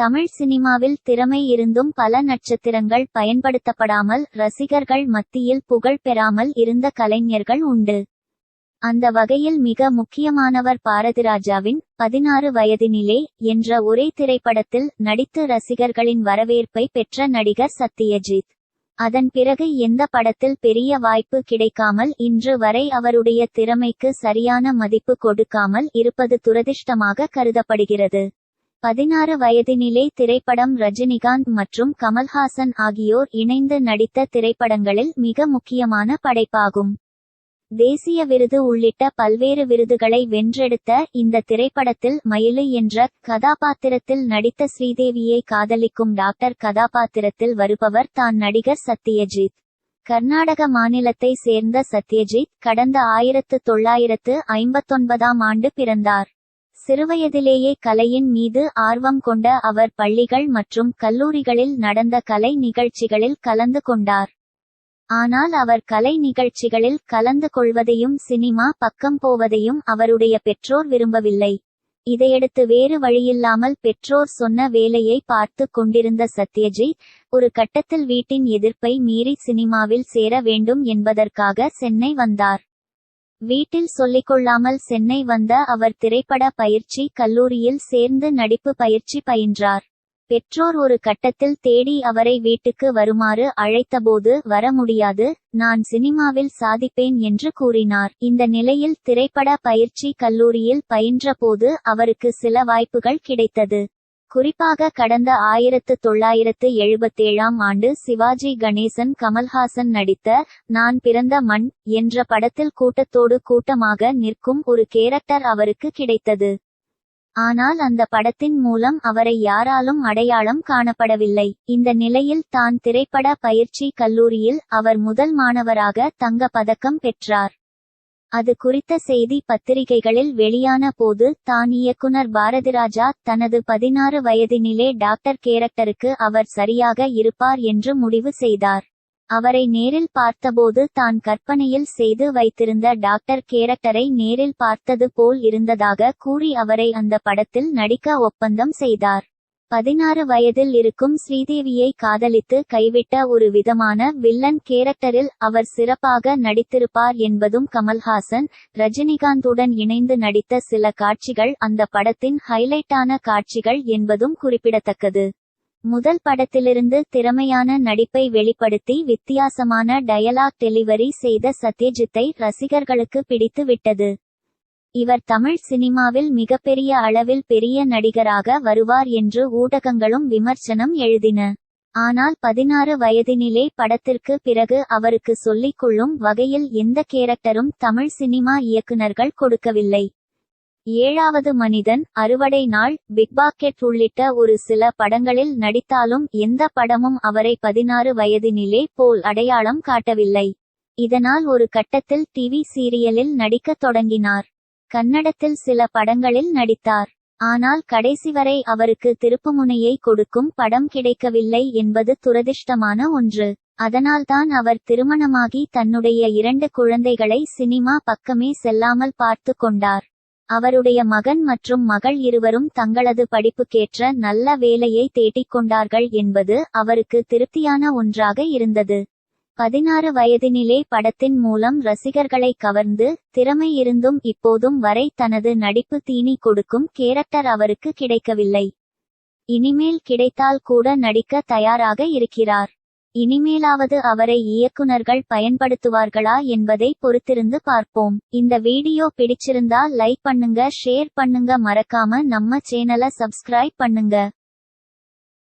தமிழ் சினிமாவில் திறமை இருந்தும் பல நட்சத்திரங்கள் பயன்படுத்தப்படாமல் ரசிகர்கள் மத்தியில் புகழ் பெறாமல் இருந்த கலைஞர்கள் உண்டு. அந்த வகையில் மிக முக்கியமானவர் பாரதிராஜாவின் பதினாறு வயதினிலே என்ற ஒரே திரைப்படத்தில் நடித்து ரசிகர்களின் வரவேற்பை பெற்ற நடிகர் சத்யஜித். அதன் பிறகு எந்த படத்தில் பெரிய வாய்ப்பு கிடைக்காமல் இன்று வரை அவருடைய திறமைக்கு சரியான மதிப்பு கொடுக்காமல் இருப்பது துரதிர்ஷ்டமாக கருதப்படுகிறது. பதினாறு வயதினிலே திரைப்படம் ரஜினிகாந்த் மற்றும் கமல்ஹாசன் ஆகியோர் இணைந்து நடித்த திரைப்படங்களில் மிக முக்கியமான படைப்பாகும். தேசிய விருது உள்ளிட்ட பல்வேறு விருதுகளை வென்றெடுத்த இந்த திரைப்படத்தில் மயிலு என்ற கதாபாத்திரத்தில் நடித்த ஸ்ரீதேவியை காதலிக்கும் டாக்டர் கதாபாத்திரத்தில் வருபவர் தான் நடிகர் சத்யஜித். கர்நாடக மாநிலத்தை சேர்ந்த சத்யஜித் கடந்த ஆயிரத்து தொள்ளாயிரத்து ஐம்பத்தொன்பதாம் ஆண்டு பிறந்தார். சிறுவயதிலேயே கலையின் மீது ஆர்வம் கொண்ட அவர் பள்ளிகள் மற்றும் கல்லூரிகளில் நடந்த கலை நிகழ்ச்சிகளில் கலந்து கொண்டார். ஆனால் அவர் கலை நிகழ்ச்சிகளில் கலந்து கொள்வதையும் சினிமா பக்கம் போவதையும் அவருடைய பெற்றோர் விரும்பவில்லை. இதையடுத்து வேறு வழியில்லாமல் பெற்றோர் சொன்ன வேலையை பார்த்து கொண்டிருந்த சத்யஜித் ஒரு கட்டத்தில் வீட்டின் எதிர்ப்பை மீறி சினிமாவில் சேர வேண்டும் என்பதற்காக சென்னை வந்தார். வீட்டில் சொல்லிக்கொள்ளாமல் சென்னை வந்த அவர் திரைப்பட பயிற்சி கல்லூரியில் சேர்ந்து நடிப்பு பயிற்சி பயின்றார். பெற்றோர் ஒரு கட்டத்தில் தேடி அவரை வீட்டுக்கு வருமாறு அழைத்தபோது வர முடியாது நான் சினிமாவில் சாதிப்பேன் என்று கூறினார். இந்த நிலையில் திரைப்பட பயிற்சி கல்லூரியில் பயின்றபோது அவருக்கு சில வாய்ப்புகள் கிடைத்தது. குறிப்பாக கடந்த ஆயிரத்து தொள்ளாயிரத்து எழுபத்தேழாம் ஆண்டு சிவாஜி கணேசன் கமல்ஹாசன் நடித்த நான் பிறந்த மண் என்ற படத்தில் கூட்டத்தோடு கூட்டமாக நிற்கும் ஒரு கேரக்டர் அவருக்கு கிடைத்தது. ஆனால் அந்த படத்தின் மூலம் அவரை யாராலும் அடையாளம் காணப்படவில்லை. இந்த நிலையில் தான் திரைப்பட பயிற்சி கல்லூரியில் அவர் முதல் மாணவராக தங்க பதக்கம் பெற்றார். அது குறித்த செய்தி பத்திரிகைகளில் வெளியான போது தான் இயக்குனர் பாரதிராஜா தனது பதினாறு வயதினிலே டாக்டர் கேரக்டருக்கு அவர் சரியாக இருப்பார் என்று முடிவு செய்தார். அவரை நேரில் பார்த்தபோது தான் கற்பனையில் செய்து வைத்திருந்த டாக்டர் கேரக்டரை நேரில் பார்த்தது போல் இருந்ததாக கூறி அவரை அந்த படத்தில் நடிக்க ஒப்பந்தம் செய்தார். பதினாறு வயதில் இருக்கும் ஸ்ரீதேவியை காதலித்து கைவிட்ட ஒரு விதமான வில்லன் கேரக்டரில் அவர் சிறப்பாக நடித்திருப்பார் என்பதும் கமல்ஹாசன் ரஜினிகாந்துடன் இணைந்து நடித்த சில காட்சிகள் அந்த படத்தின் ஹைலைட்டான காட்சிகள் என்பதும் குறிப்பிடத்தக்கது. முதல் படத்திலிருந்து திறமையான நடிப்பை வெளிப்படுத்தி வித்தியாசமான டயலாக் டெலிவரி செய்த சத்யஜித்தை ரசிகர்களுக்கு பிடித்து விட்டது இவர் தமிழ் சினிமாவில் மிகப்பெரிய அளவில் பெரிய நடிகராக வருவார் என்று ஊடகங்களும் விமர்சனம் எழுதின. ஆனால் பதினாறு வயதினிலே படத்திற்கு பிறகு அவருக்கு சொல்லிக் கொள்ளும் வகையில் எந்த கேரக்டரும் தமிழ் சினிமா இயக்குநர்கள் கொடுக்கவில்லை. ஏழாவது மனிதன் அறுவடை நாள் பிக்பாக்கெட் உள்ளிட்ட ஒரு சில படங்களில் நடித்தாலும் எந்த படமும் அவரை பதினாறு வயதினிலே போல் அடையாளம் காட்டவில்லை. இதனால் ஒரு கட்டத்தில் டிவி சீரியலில் நடிக்கத் தொடங்கினார். கன்னடத்தில் சில படங்களில் நடித்தார். ஆனால் கடைசி வரை அவருக்கு திருப்புமுனையை கொடுக்கும் படம் கிடைக்கவில்லை என்பது துரதிர்ஷ்டமான ஒன்று. அதனால்தான் அவர் திருமணமாகி தன்னுடைய இரண்டு குழந்தைகளை சினிமா பக்கமே செல்லாமல் பார்த்து கொண்டார். அவருடைய மகன் மற்றும் மகள் இருவரும் தங்களது படிப்புக்கேற்ற நல்ல வேலையை தேடிக்கொண்டார்கள் என்பது அவருக்கு திருப்தியான ஒன்றாக இருந்தது. பதினாறு வயதினிலே படத்தின் மூலம் ரசிகர்களை கவர்ந்து திறமை இருந்தும் இப்போதும் வரை தனது நடிப்பு தீனி கொடுக்கும் கேரக்டர் அவருக்கு கிடைக்கவில்லை. இனிமேல் கிடைத்தால் கூட நடிக்க தயாராக இருக்கிறார். இனிமேலாவது அவரை இயக்குனர்கள் பயன்படுத்துவார்களா என்பதை பொறுத்திருந்து பார்ப்போம். இந்த வீடியோ பிடிச்சிருந்தா லைக் பண்ணுங்க ஷேர் பண்ணுங்க மறக்காம நம்ம சேனலை சப்ஸ்கிரைப் பண்ணுங்க.